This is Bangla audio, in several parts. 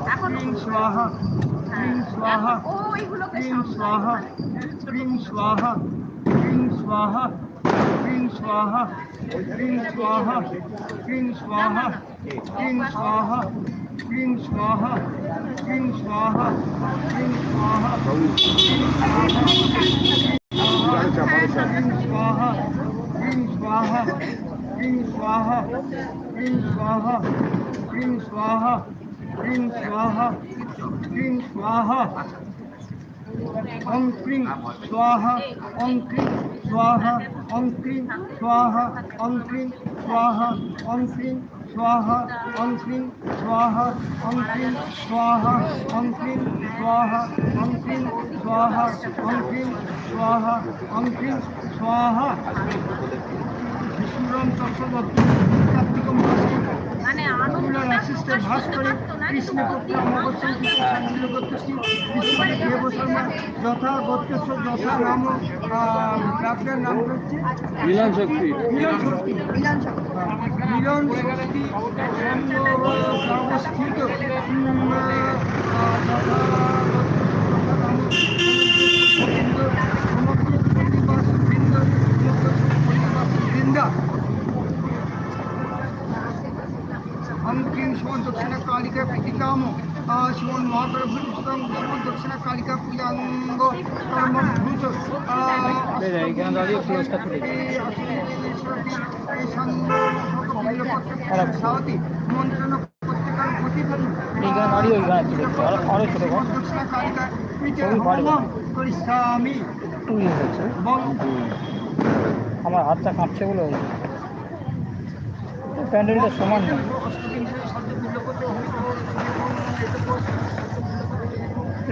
ক্রিম স্বাহা ক্রিম স্বাহা ক্রিম স্বাহা ক্রিম স্বাহা ক্রিম স্বাহা ক্রিম স্বাহা ক্রিম স্বাহা ক্রিম স্বাহা ক্রিম স্বাহা ক্রিম স্বাহা ক্রিম স্বাহা ক্রিম স্বাহা ক্রিম স্বাহা ক্রিম স্বাহা ক্রিম স্বাহা ক্রিম স্বাহা ক্রিম স্বাহা ह्रीं स्वाहा ह्रीं स्वाहा ह्रीं स्वाहा ॐ क्रीं स्वाहा ॐ क्रीं स्वाहा ॐ क्रीं स्वाहा ॐ क्रीं स्वाहा ॐ क्रीं स्वाहा ॐ क्रीं स्वाहा ॐ क्रीं स्वाहा ॐ क्रीं स्वाहा ॐ क्रीं स्वाहा ॐ क्रीं स्वाहा ॐ क्रीं स्वाहा বিষ্ণুরাম চক্রবর্তী কার্তিক মাসে মানে যথা গোত্রেশ্বর যথা নাম রাজ্যের হচ্ছে মিলন মিলন শক্তি। মিলন শক্তি। মিলন শক্তি कामों शिवन महाप्रभुतम शिव दक्षिणा कालिका पूजांग कर्मभूत কালিকা আমার হাতটা কাঁপছে বলে প্যান্ডেলটা সমান নয়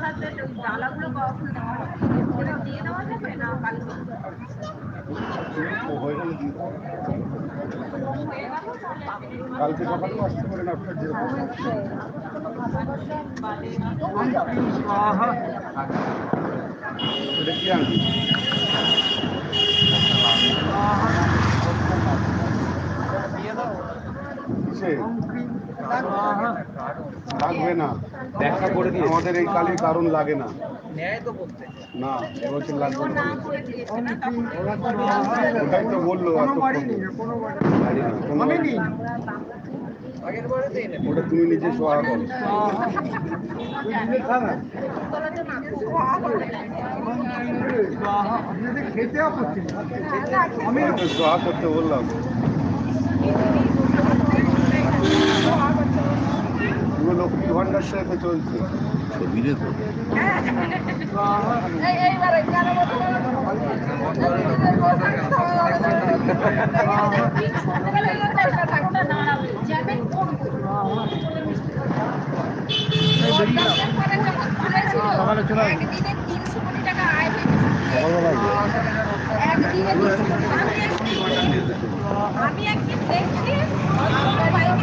প্রসাদের ডালাগুলো কখন নেওয়া হবে দিয়ে দেওয়া যাবে না কালকে? কালকে সকালে আসতে পারেন আপনার যেরকম এটা কি আনবি কিসের? লাগবে না। দেখা করে দিয়ে আমাদের এই কালির কারণ লাগে না। না লাগবে না। বলল তুমি করো। সোহা করতে বললাম। এগুলো ঘণ্টার সাথে চলছে। আমি একদিন দেখছি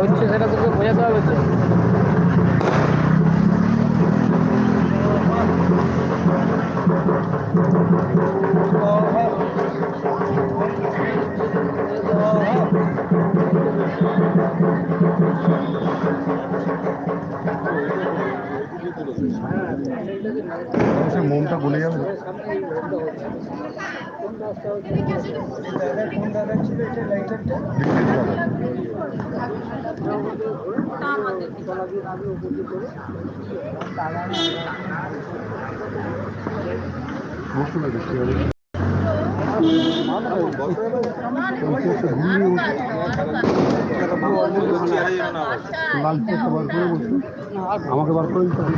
হচ্ছে সেটা তোকে বোঝাতে হবে তো সে মোমটা গলে যাবে। কোন আমাকে বার করে দিতে হবে।